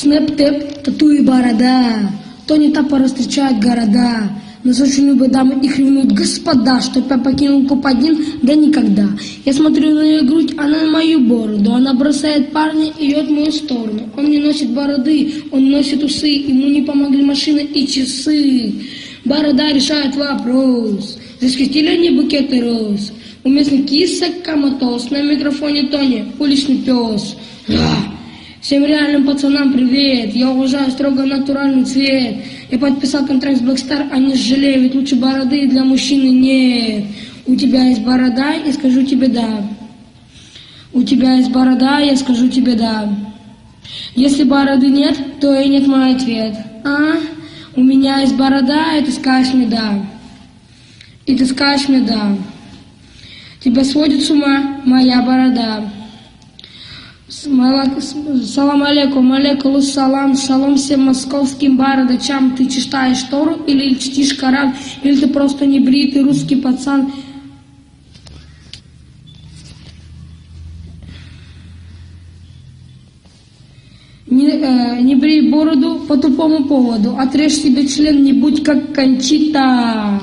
Снэп-тэп, тату и борода. Тони Таппа встречает города. Нас очень любят дамы, их ревнуют господа, чтоб я покинул топ-1, да никогда. Я смотрю на ее грудь, она на мою бороду. Она бросает парня и идет в мою сторону. Он не носит бороды, он носит усы. Ему не помогли машины и часы. Борода решает вопрос. Захватили они букеты роз. У местных кисок коматоз. На микрофоне Тони, уличный пес. Да. Всем реальным пацанам привет! Я уважаю строго натуральный цвет. Я подписал контракт с Blackstar, а не жалею, ведь лучше бороды для мужчины нет. У тебя есть борода, и скажу тебе да. У тебя есть борода, я скажу тебе да. Если бороды нет, то и нет мой ответ. А? У меня есть борода, и ты скажешь мне да. И ты скажешь мне да. Тебя сводит с ума моя борода. Салам алейкум, алейкум салам, шалом всем московским бородачам. Ты читаешь Тору или чтишь Коран, или ты просто не бритый русский пацан. Не, э, не брей бороду по тупому поводу, отрежь себе член, не будь как Кончита.